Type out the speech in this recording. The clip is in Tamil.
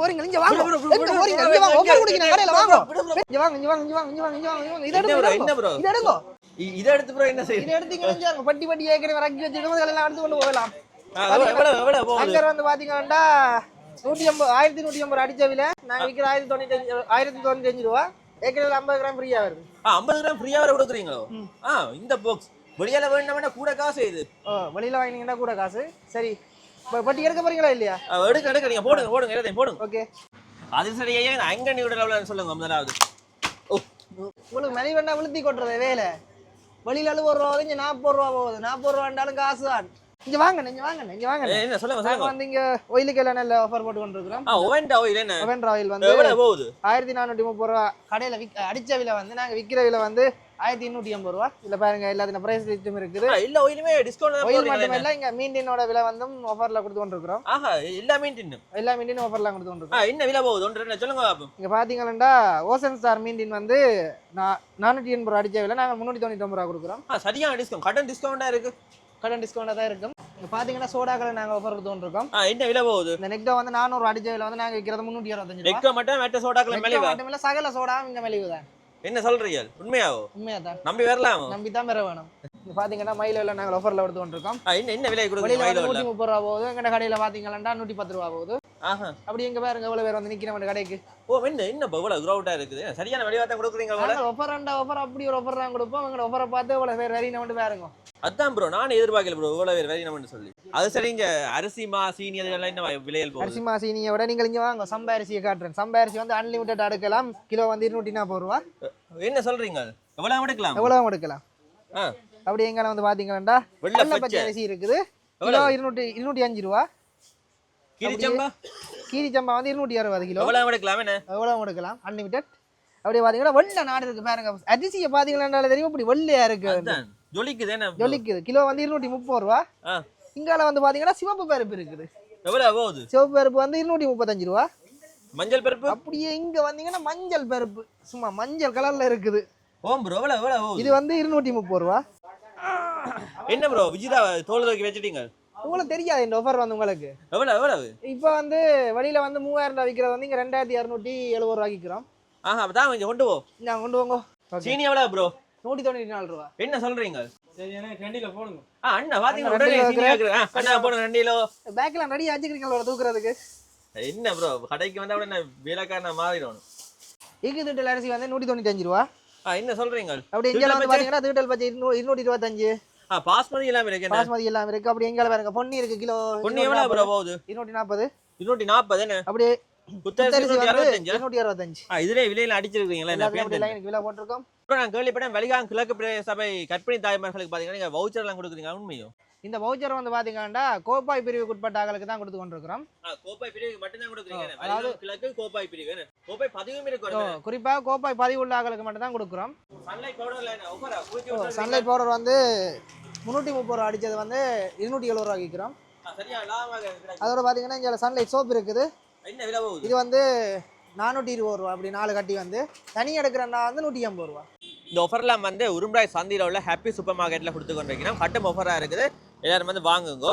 போறீங்க இங்க வாங்க. எங்க bro, இங்க வாங்க ஒவ்வொரு குடிங்க bro, கடையில வாங்க. இங்க வாங்க இங்க வாங்க இங்க வாங்க இங்க வாங்க இங்க வாங்க. இத என்ன? எடுங்க இத எடுங்க. இதை எடுத்து ப்ரோ என்ன செய்யுது? இத எடுத்தீங்கன்னா இங்க. பட்டி பட்டி ஏக்கரை ரக்கி வச்சிட்டு எல்லாம் எடுத்து கொண்டு போகலாம். ஆ, எவ்வளவு எவ்வளவு எவ்வளவு போகுது? அங்கர் வந்து பாத்தீங்கன்னா நூத்தி ஐம்பது ஆயிரத்தி நூத்தி ஐம்பது அடிச்ச விலை. நாங்க விற்கிற ஆயிரத்தி தொண்ணூத்தி ஆயிரத்தி தொண்ணூத்தி அஞ்சு ரூபா. ஏக்கரில் ஐம்பது கிராம் ஃப்ரீயா வருது. 50 கிராம் ஃப்ரீயா வர கொடுக்குறீங்களோ? ஆ இந்த பாக்ஸ் வெளியால வேண்டாம் கூட காசு இது வெளியில வாங்கினீங்கன்னா கூட காசு. சரி பட்டி எடுக்க போறீங்களா இல்லையா? எடுக்க எடுக்க நீங்க போடுங்க போடுங்க எல்லாத்தையும் போடுங்க. ஓகே. அது சரி ஐயா அங்க நீ விடல சொல்லுங்க முதலாவது. உங்களுக்கு மணி வேணா விழுத்தி கொட்டுறது வேலை. வெளியில அழுபது ரூபா இங்க நாற்பது ரூபா போகுது. நாற்பது ரூபாண்டாலும் காசு தான். இங்க வாங்க இங்க வாங்க இங்க வாங்க. என்ன சொல்லுங்க சொல்லுங்க. வந்து இங்க ஒயிலுக்கு எல்லாம் நல்ல ஆஃபர் போட்டு கொண்டிருக்கிறோம். ஆ ஓவன்டா ஓயில் என்ன? அவென்ட்ரா ஆயில் வந்து எவ்வளவு போகுது? ஆயிரத்தி நானூற்றி முப்பது ரூபா. கடையில் அடிச்ச விலை வந்து நாங்கள் விற்கிற விலை வந்து ஆயிரத்தி இன்னூற்றி ஐம்பது ரூபா. இதில் பாருங்க எல்லாத்தின ப்ரைஸ் லிஸ்ட்டும் இருக்குது. இல்ல ஓயிலுமே டிஸ்கவுண்ட் ஆயில் மட்டும் இல்லை இங்கே மீண்டினோட விலை வந்து ஆஃபரில் கொடுத்து கொண்டிருக்கிறோம். ஆஹா எல்லாமே தின்னும் எல்லா மீண்டினும் ஆஃபர்லாம் கொடுத்து கொண்டிருக்கிறோம். ஆ என்ன விலை போகுது? ஒன்று சொல்லுங்க இங்கே பார்த்தீங்கன்னா ஓசன் ஸ்டார் மீண்டின் வந்து நான் நானூற்றி எண்பது ரூபா அடிச்ச விலை நாங்கள் முந்நூற்றி தொண்ணூற்றி ரூபா கொடுக்குறோம். சரியான டிஸ்கவுண்ட் கடன் டிஸ்கவுண்டா இருக்கு. கடன் டிஸ்கவுண்டாக தான் இருக்கும் இங்கே பார்த்தீங்கன்னா சோடாக்களை நாங்கள் ஆஃபர் கொடுத்து கொண்டிருக்கோம் ஆ என்ன விலை போகுது? இந்த நெக்டோ வந்து நானூறு அடிச்ச விலை வந்து நாங்கள் விற்கிறது அறுபத்தஞ்சு ரூபா. எக்க மட்டும் மெட்ட சோடாக்கள் நெக்டோ இல்லை சகல சோடா இங்கே மெலிவு தான் என்ன சொல்றீங்க? உண்மையாவோ? உண்மையாக தான் நம்பி வரலாம்? நம்பி தான் பெற வேணும். பார்த்தீங்கன்னா மயில விலை நாங்கள் ஆஃபரில் கொடுத்து கொண்டிருக்கோம். ஆ, என்ன விலை வயலு நூற்றி முப்பது ரூபா போகுது. எங்கட கடையில பாத்தீங்கன்னா நூற்றி பத்து ரூபா போகுது. ஆஹா. அப்படி எங்க பாருங்க எவ்வளவு பேர் வந்து நிக்கிறவங்க கடைக்கு? ஓ என்ன என்ன இவ்வளவு கிரௌட்டா இருக்குது? சரியான விலையா தான் கொடுக்குறீங்க நாங்கள் ஒஃபர் ஒஃபர் அப்படி ஒரு ஒஃபர் தான் கொடுப்போம். எங்களோட ஒஃபரை பார்த்து எவ்வளவு பேர் வரையின வந்து பாருங்க. அதான் ப்ரோ நான் எதிர்பார்க்கல ப்ரோ இவ்வளவு பேர் நம்ம சொல்லி. அது சரி இங்க அரிசி மா சீனி அதெல்லாம் என்ன விலையில் போகுது? அரிசி மாசினியை விட நீங்கள் இங்க வாங்க சம்பா அரிசியை காட்டுறேன். சம்பா அரிசி வந்து அன்லிமிட்டட் அடுக்கலாம். கிலோ வந்து இருநூற்றி நாற்பது ரூபா. என்ன சொல்றீங்க? எவ்வளவு எடுக்கலாம்? எவ்வளவு எடுக்கலாம்? ஆ. அப்படி எங்களை வந்து பாத்தீங்கன்னா வெள்ளை பச்சை. அரிசி இருக்குது. கிலோ இருநூற்றி இருநூற்றி அஞ்சு ரூபா. கிரிச்சம்பா கீரி சம்பா வந்து இருநூற்றி அறுபது கிலோ. எவ்வளவு எடுக்கலாம் என்ன? எவ்வளவு எடுக்கலாம்? அன்லிமிட்டட் அப்படியே பாத்தீங்கன்னா வெள்ளை நாடு இருக்கு பாருங்க. அரிசியை பாத்தீங்கன்னா தெரியும்? இப்படி வெள்ளையா இருக்கு. ஜொலிக்குது? ஜொலிக்குது. கிலோ வந்து இருநூற்றி முப்பது ரூபா. இங்கால வந்து பாத்தீங்கன்னா சிவப்பு பருப்பு இருக்குது. சிவப்பு பருப்பு வந்து இருநூற்றி முப்பத்தஞ்சு ரூபா. மஞ்சள் பருப்பு? அப்படியே இங்க வந்தீங்கன்னா மஞ்சள் பருப்பு. சும்மா மஞ்சள் கலர்ல இருக்குது. இது வந்து இருநூற்றி முப்பது ரூபா. என்ன ப்ரோ விஜிதா தோல் தூக்கி வச்சுட்டீங்க? உங்களுக்கு தெரியாது இந்த ஆஃபர் வந்து உங்களுக்கு. எவ்வளவு எவ்வளவு? இப்போ வந்து வெளியில வந்து மூவாயிரம் ரூபாய் விற்கிறது வந்து இங்க ரெண்டாயிரத்தி இரநூத்தி எழுபது ரூபா விற்கிறோம் ஆஹா அப்பதான் கொஞ்சம் கொண்டு போ. நான் கொண்டு வாங்க. சீனி எவ்வளவு ப்ரோ நூற்றி தொண்ணூற்றி நாலு ரூபா. என்ன சொல்றீங்க? சரி எனக்கு ரெண்டில போடுங்க. ஆ அண்ணா பாத்தீங்க உடனே சீனி ஆக்குறேன். ஆ, அண்ணா போடுங்க ரெடி ஆச்சுக்கிறீங்களா தூக்குறதுக்கு? என்ன ப்ரோ கடைக்கு வந்தா உடனே மாறிடணும் இக்கு திட்டல் அரிசி வந்து நூற்றி தொண்ணூற்றி அஞ்சு ரூபா. என்ன சொல்றீங்க? அப்படி வந்து பாத்தீங்கன்னா தீட்டல் பச்சை இருநூ இருநூற்றி இருபத்தஞ்சு. பாஸ்மதி இல்லாம இருக்கு பாஸ்மதி எல்லாம் இருக்கு அப்படி எங்கே பாருங்க. பொன்னி இருக்கு கிலோ பொண்ணு எவ்வளவு ப்ரோ போகுது? இருநூற்றி நாற்பது இருநூற்றி நாற்பது என்ன? அப்படியே இதுல விலையில அடிச்சிருக்கீங்களா விலை போட்டிருக்கோம். அப்புறம் நான் கேள்விப்பட்டேன். வெளிகாங் கிழக்கு சபை கற்பிணி தாய்மார்களுக்கு பாத்தீங்கன்னா நீங்க வவுச்சர் எல்லாம் கொடுக்குறீங்க உண்மையும் இந்த வவுச்சர் வந்து பாத்தீங்கன்னா கோப்பாய் பிரிவுக்கு உட்பட்ட ஆளுக்கு தான் கொடுத்து கொண்டிருக்கிறோம். கோப்பாய் பிரிவுக்கு மட்டும்தான் கொடுக்குறீங்க? அதாவது- கிழக்கு கோப்பாய் பிரிவு? கோப்பாய் பதிவும் இருக்கு குறிப்பா கோப்பாய் பதிவு உள்ள ஆளுக்கு மட்டும் தான் கொடுக்குறோம் சன்லைட் விட்டுறீங்களா? சன்லைட் பவுடர் வந்து முந்நூற்றி முப்பது ரூபா அடிச்சது வந்து இருநூற்றி எழுபது ரூபா விற்கிறோம். அதோட பாத்தீங்கன்னா இங்கே சன்லைட் சோப் இருக்குது. இது வந்து நானூற்றி இருபது ரூபா அப்படி நாலு கட்டி வந்து. தனி எடுக்கிறேன்னா வந்து நூற்றி ஐம்பது ரூபா. இந்த ஆஃபர்லாம் வந்து உரும்ராய் சந்தியில் உள்ள ஹாப்பி சூப்பர் மார்க்கெட்டில் கொடுத்து கொண்டிருக்கிறோம். கட்டும் ஆஃபராக இருக்குது. எல்லாரும் வந்து வாங்குங்க.